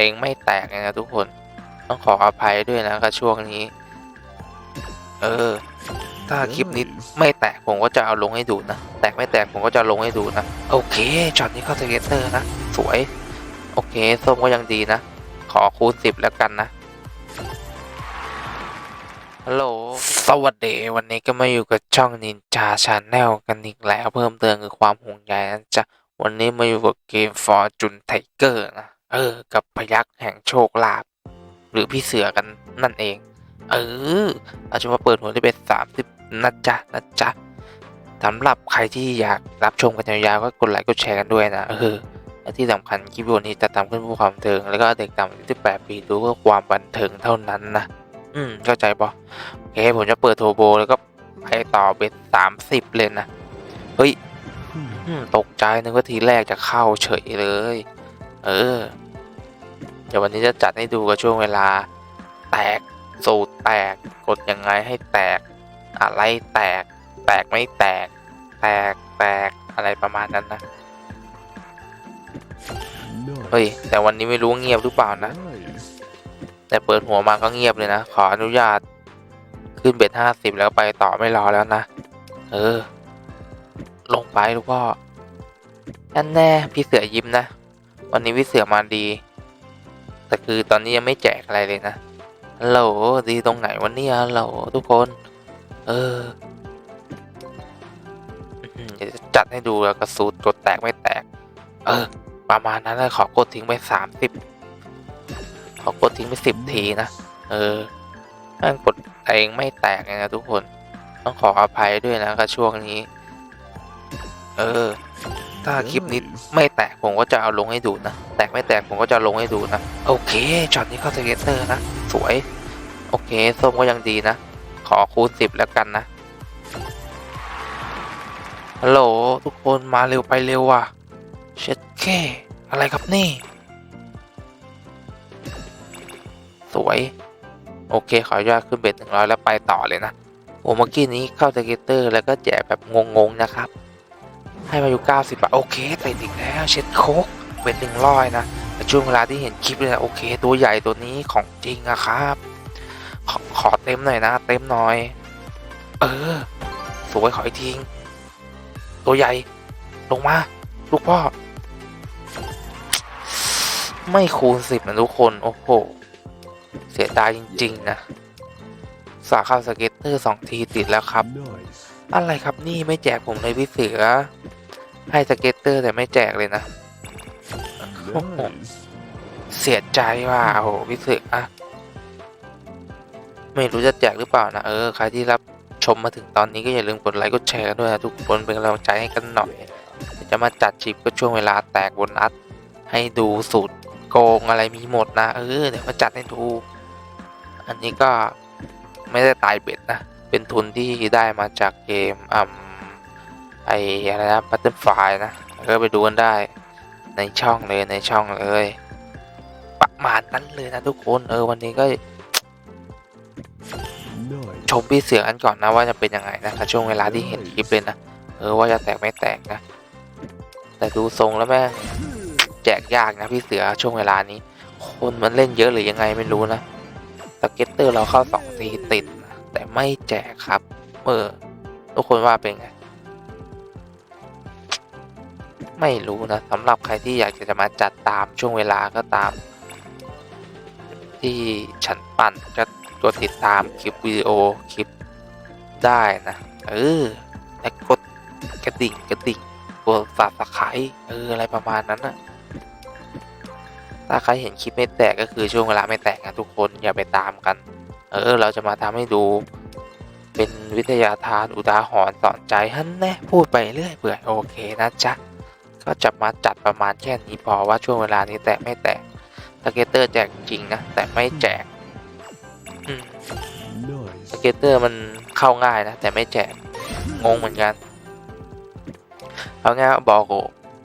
เองไม่แตกนะทุกคน ต้องขออภัยด้วยนะกับช่วงนี้ เออ ถ้าคลิปนี้ไม่แตกผมก็จะเอาลงให้ดูนะ แตกไม่แตกผมก็จะลงให้ดูนะ โอเคช็อตนี้เข้าสเก็ตเตอร์นะ สวย โอเคส้มก็ยังดีนะ ขอคูณสิบแล้วกันนะฮัลโหล สวัสดีวันนี้ก็มาอยู่กับช่องนินจาชาแนลกันอีกแล้วเพิ่มเติมคือความห่วงใยนะจ๊ะ วันนี้มาอยู่กับเกม Fortune Tiger นะ เออ กับพยักแห่งโชคลาภหรือพี่เสือกันนั่นเอง เออเราจะมาเปิดหัวที่เป็นสามสิบนะจ๊ะนะจ๊ะสำหรับใครที่อยากรับชมกันยาวๆก็กดไลค์กดแชร์กันด้วยนะเออและที่สำคัญคลิปวิดีโอนี้จะทำขึ้นเพื่อความบันเทิง แล้วก็เด็กต่ำอายุ18 ปีดูเพื่อความบันเทิงเท่านั้นนะ อืม เข้าใจปะโอเค ผมจะเปิดโทรโบแล้วก็ไปต่อเบ็ดสามสิบเลยนะ เฮ้ย ตกใจนึกว่าทีแรกจะเข้าเฉยเลย เออ ดี๋ยววันนี้จะจัดให้ดูกับช่วงเวลา แตกสูตรแตกกดยังไงให้แตก อะไรแตก แตกไม่แตก แตกแตกอะไรประมาณนั้นนะเฮ้ยแต่วันนี้ไม่รู้เงียบหรือเปล่านะ แต่เปิดหัวมาก็เงียบเลยนะ ขออนุญาตขึ้นเบ็ดห้าสิบแล้วไปต่อไม่รอแล้วนะ เออ ลงไปลูกพ่อนั่นแน่พี่เสือยิ้มนะ วันนี้พี่เสือมาดี แต่คือตอนนี้ยังไม่แจกอะไรเลยนะฮัลโหลดีตรงไหนวันนี้ฮัลโหลทุกคน เอออื้อหือเดี๋ยวจะจัดให้ดูแล้วกระสูตรกดแตกไม่แตก เออ ประมาณนั้นเลยขอกดทิ้งไปสามสิบขอกดทิ้งไปสิบทีนะ เออแม่งกดเองไม่แตกเลยนะทุกคน ต้องขออภัยด้วยนะกับช่วงนี้ เออ ถ้าคลิปนี้ไม่แตกผมก็จะเอาลงให้ดูนะ แตกไม่แตกผมก็จะลงให้ดูนะ โอเคช็อตนี้เข้าสเก็ตเตอร์นะ สวย โอเคส้มก็ยังดีนะ ขอคูณสิบแล้วกันนะ ฮัลโหลทุกคนมาเร็วไปเร็วว่ะ เช็ดแค่อะไรครับนี่ สวย โอเคขออนุญาตขึ้นเบ็ดหนึ่งร้อยแล้วไปต่อเลยนะโอ้เมื่อกี้นี้เข้าสเก็ตเตอร์แล้วก็แจกแบบงงๆนะครับ ให้มาอยู่90บาทโอเคติดอีกแล้วเช็ดโคกเบ็ดหนึ่งร้อยนะแต่ช่วงเวลาที่เห็นคลิปเลยนะโอเค ตัวใหญ่ตัวนี้ของจริงอะครับขอขอเต็มหน่อยนะ เต็มหน่อย เออ สวยขออีกทีตัวใหญ่ ลงมา ลูกพ่อ ไม่คูณสิบนะทุกคน โอ้โห เสียดายจริง ๆ นะ สาขาสเก็ตเตอร์สองทีติดแล้วครับ อะไรครับนี่ไม่แจกผมเลยพี่เสือ ให้สเก็ตเตอร์แต่ไม่แจกเลยนะเสียใจว่าโอ้โหพี่เสือไม่รู้จะแจกหรือเปล่านะเออใครที่รับชมมาถึงตอนนี้ก็อย่าลืมกดไลค์กดแชร์กันด้วยนะทุกคนเป็นกำลังใจให้กันหน่อย จะมาจัดชิปก็ช่วงเวลาแตกบนอัดให้ดูสูตรโกงอะไรมีหมดนะเออเดี๋ยวมาจัดให้ดู อันนี้ก็ไม่ได้ตายเบ็ดนะ เป็นทุนที่ได้มาจากเกมอ่า ไออะไรนะบัตเตอร์ไฟนะก็ไปดูกันได้ในช่องเลยในช่องเลย ประมาณนั้นเลยนะทุกคนเออวันนี้ก็ ชมพี่เสือกันก่อนนะว่าจะเป็นยังไงนะครับช่วงเวลาที่เห็นคลิปเลยนะเออว่าจะแตกไม่แตกนะ แต่ดูทรงแล้วแม่งแจกยากนะพี่เสือช่วงเวลานี้ คนมันเล่นเยอะหรือยังไงไม่รู้นะสเก็ตเตอร์เราเข้าสองทีติดนะแต่ไม่แจกครับ เออทุกคนว่าเป็นไง ไม่รู้นะสำหรับใครที่อยากจะมาจัดตามช่วงเวลาก็ตาม ที่ฉันปั่นก็กดติดตามคลิปวิดีโอคลิปได้นะเออและกดกระดิ่งกระดิ่งกดฝากตะไครเอออะไรประมาณนั้นนะถ้าใครเห็นคลิปไม่แตกก็คือช่วงเวลาไม่แตกนะทุกคนอย่าไปตามกัน เออ เราจะมาทำให้ดูเป็นวิทยาทานอุทาหรณ์สอนใจฮันแน่พูดไปเรื่อยเปื่อยโอเคนะจ๊ะ ก็จะมาจัดประมาณแค่นี้พอว่าช่วงเวลานี้แตกไม่แตกสเกตเตอร์แจกจริงนะ แต่ไม่แจกสเกตเตอร์มันเข้าง่ายนะ แต่ไม่แจกงงเหมือนกัน เอาง่ายบอก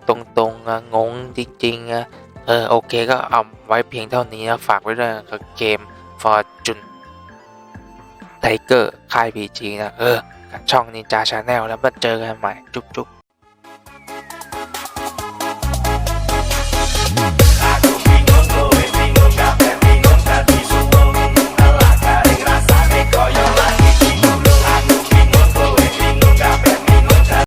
ตรงๆงงจริงๆอะเออโอเคก็เอาไว้เพียงเท่านี้นะฝากไว้ด้วยกับเกม Fortune Tiger ค่าย PG นะ เออกับช่องนินจาชาแนลแล้วมาเจอกันใหม่ จุ๊บ